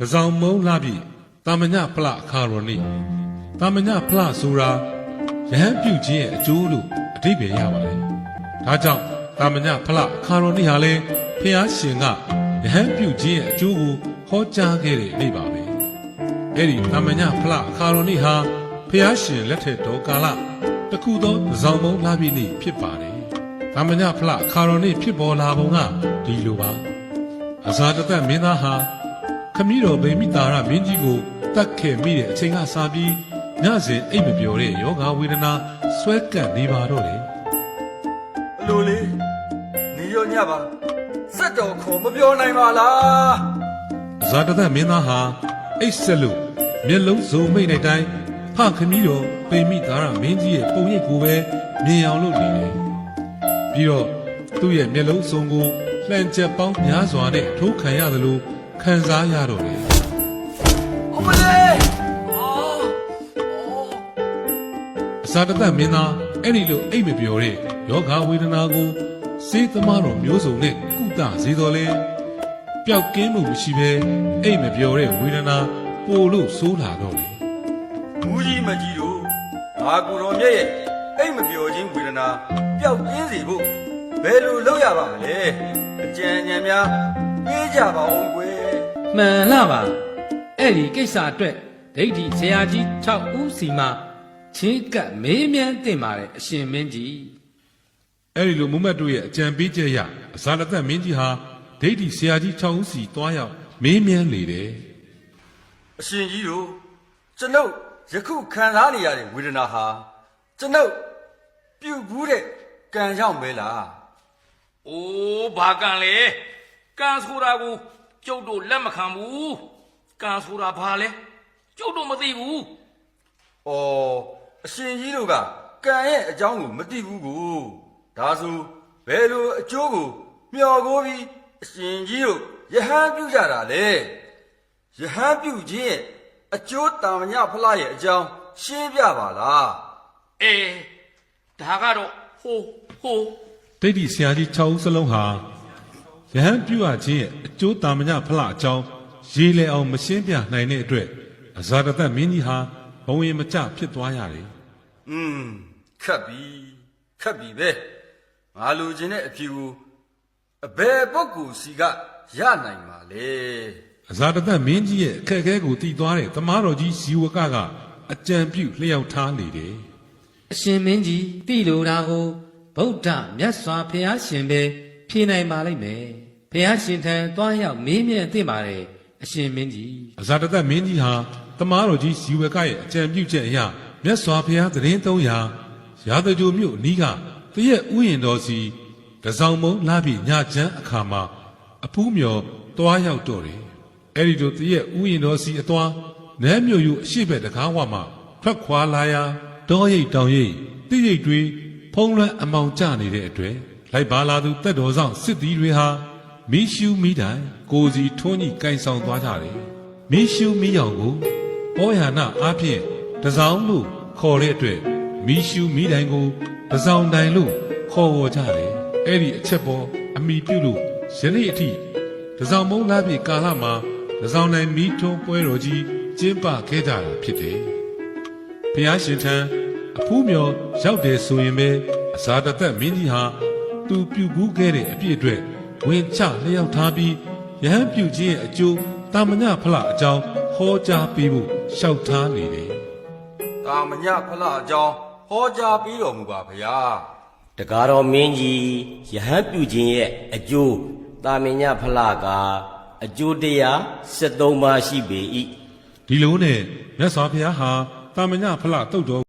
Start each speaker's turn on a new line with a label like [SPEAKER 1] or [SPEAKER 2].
[SPEAKER 1] ပဇောင်မုံလာပြီတာမညဖလအခါရောနိတာမညဖလဆိုတာယဟန်ပြုတ်ခြင်းရဲ့အကျိုးလို့အဓိပ္ပာယ်ရပါတယ်။ဒါကြောင့်တာမညဖလအခါရောနိဟာလေဖျားရှင်ကယဟန်ပြုတ်ခြင်းရဲ့အကျိုးကိုဟောကြားခဲ့တဲ့နေ့ပါပဲ။အဲ့ဒီတာမညဖလအခါရောနိဟာဖျားရှင်လက်ထက်တော်ကာလတစ်ခုသောပဇောင်မုံလာပြီနေ့ဖြစ်ပါတယ်။တာမညဖလအခါရောနိဖြစ်ပေါ်လာပုံကဒီလိုပါ။အဇာတသက်မင်းသားဟာ ခမည်းတော်ဗိမိတာရမင်းကြီးကိုတတ်ခဲ့မိတဲ့အချိန်ကစပြီးညစဉ်အိပ်မပျော်တဲ့ယောဂဝေဒနာဆွဲကပ်နေပါတော့တယ်
[SPEAKER 2] အလိုလေးနေရောညပါစက်တော်ခေါ်မပြောနိုင်ပါလား
[SPEAKER 1] အဇာတသက်မင်းသားဟာအိပ်ဆက်လို့မျက်လုံးစုံမိတ်တဲ့တိုင်းဖခမည်းတော်ဗိမိတာရမင်းကြီးရဲ့ပုံရိပ်ကိုပဲမြင်အောင်လုပ်နေတယ်ပြီးတော့သူ့ရဲ့မျက်လုံးစုံကိုလှန်ချက်ပေါင်းများစွာနဲ့ထိုးခံရသလို ခံစားရတော့တယ်
[SPEAKER 2] အမလေးအော်
[SPEAKER 1] အစာတသက်မင်းသားအဲ့ဒီလိုအိတ်မပြောတဲ့ယောဂဝေဒနာကိုစေးသမားတော်မျိုးစုံနဲ့ကုသစေတော်လဲပျောက်ကင်းမှုမရှိဘဲအိတ်မပြောတဲ့ဝေဒနာပိုလို့ဆိုးလာတော့တယ်
[SPEAKER 2] မူကြီးမကြီးတို့ငါကိုတော်မြတ်ရဲ့အိမ်မပြောခြင်းဝေဒနာပျောက်ကင်းစေဖို့ဘယ်လိုလုပ်ရပါမလဲအကြံဉာဏ်များပေးကြပါဦးကွယ်
[SPEAKER 3] မှန်လားပါအဲ့ဒီကိစ္စအတွက်ဒိဋ္ဌိဆရာကြီး6ဦးစီမှချင်းကပ်မေးမြန်းတင်ပါတယ်အရှင်မင်းကြီး
[SPEAKER 1] အဲ့ဒီလိုမုမတ်တို့ရဲ့အကြံပေးချက်အရအစာတသက်မင်းကြီးဟာဒိဋ္ဌိဆရာကြီး6ဦးစီတွားရောက်မေးမြန်းလေတယ်
[SPEAKER 2] အရှင်ကြီးတို့ကျွန်ုပ်ယခုခံစားနေရတဲ့ဝေဒနာဟာကျွန်ုပ်ပြုတ်ဘူးတဲ့ကံကြောင့်ပဲလား။
[SPEAKER 4] အိုးဘာကန်လဲ။ကန်ဆိုတာကို ကျုပ်တို့လက်မခံဘူး။ကန်ဆိုတာဘာလဲ။ကျုပ်တို့မသိဘူး။
[SPEAKER 2] အော်အရှင်ကြီးတို့ကကံရဲ့အကြောင်းကိုမသိဘူးကိုဒါဆိုဘယ်လိုအကျိုးကိုမျှော်ကိုပြီးအရှင်ကြီးတို့ယဟန်ပြုကြတာလေယဟန်ပြုခြင်းရဲ့အကျိုးတာမညဖလားရဲ့အကြောင်းရှင်းပြပါလား။
[SPEAKER 4] အေးဒါကတော့ဟိုဟို
[SPEAKER 1] ဒိဋ္ဌိဆရာကြီး6ဦးစလုံးဟာ ယဟန်ပြုအပ်ခြင်းရဲ့အကျိုးတာမညဖလားအကြောင်းရေးလဲအောင်မရှင်းပြနိုင်တဲ့အတွက်အဇာတသက်မင်းကြီးဟာဘုံရင်မကျဖြစ်သွားရတယ်
[SPEAKER 2] อืมခတ်ပြီခတ်ပြီပဲငါလိုချင်တဲ့အဖြေကိုအဘယ်ပုဂ္ဂိုလ်စီကရနိုင်ပါလေ
[SPEAKER 1] အဇာတသက်မင်းကြီးရဲ့အခက်အခဲကိုတည်သွားတဲ့တမားတော်ကြီးဇီဝကကအကြံပြုလျှောက်ထားနေတယ်
[SPEAKER 3] အရှင်မင်းကြီးတိလိုတာကိုဗုဒ္ဓမြတ်စွာဘုရားရှင်ပဲဖြေနိုင်ပါလိမ့်မယ် ဘုရားရှင်ထံသွားရောက်မေးမြန်းတင်ပါတယ်အရှင်မင်းကြီး
[SPEAKER 1] အဇာတသက်မင်းကြီးဟာတမားတော်ကြီးဇီဝကရဲ့အကြံပြုချက်အရမြတ်စွာဘုရားသတင်းသုံးရာရာဇဂိုမြို့အနီးကတရက်ဥယျင်တော်စီတစောင်းမုံလာပြီးညချမ်းအခါမှာအဖူးမြော်တွားရောက်တော့တယ်အဲ့ဒီလိုတရက်ဥယျင်တော်စီအသွားနန်းမြို့ယူအရှိဘက်တကားဝမှာထွက်ခွာလာရာတောရိပ်တောင်ရိပ်တိရိပ်တွေဖုံးလွှမ်းအမောင်ကျနေတဲ့အတွက်လိုက်ပါလာသူတက်တော်ဆောင်စစ်သည်တွေဟာ မီးရှူးမီးတိုင်ကိုစီထွန်းကြီးကင်ဆောင်သွားကြတယ်မီးရှူးမီးရောင်ကိုဘောယာနာအားဖြင့်တစောင်းလို့ခေါ်တဲ့အတွက်မီးရှူးမီးတိုင်ကိုတစောင်းတိုင်လို့ခေါ်ဝေါ်ကြတယ်အဲ့ဒီအချက်ပေါ်အမိပြုလို့ယနေ့အထိတစောင်းမုံလာပြီကာလမှာတစောင်းတိုင်မီးထွန်းပွဲတော်ကြီးကျင်းပခဲ့ကြတာဖြစ်တယ်ဘုရားရှင်ထံအဖူးမြော်ရောက်တယ်ဆိုရင်ပဲအစာတသက်မင်းကြီးဟာသူပြုကူးခဲ့တဲ့အပြည့်အတွက် ဝင်ချလျှောက်ထားပြီးယဟန်ပြုခြင်းရဲ့အကျိုးတာမညဖလအကြောင်းဟောကြားပေးဖို့လျှောက်ထားနေတယ်
[SPEAKER 2] တာမညဖလားအကြောင်းဟောကြားပြီးတော်မူပါဗျာ
[SPEAKER 5] တကားတော်မင်းကြီးယဟန်ပြုခြင်းရဲ့အကျိုးတာမင်ညဖလားကအကျိုးတရား73ပါးရှိပေ၏
[SPEAKER 1] ဒီလိုနဲ့မြတ်စွာဘုရားဟာတာမညဖလတုတ်တော်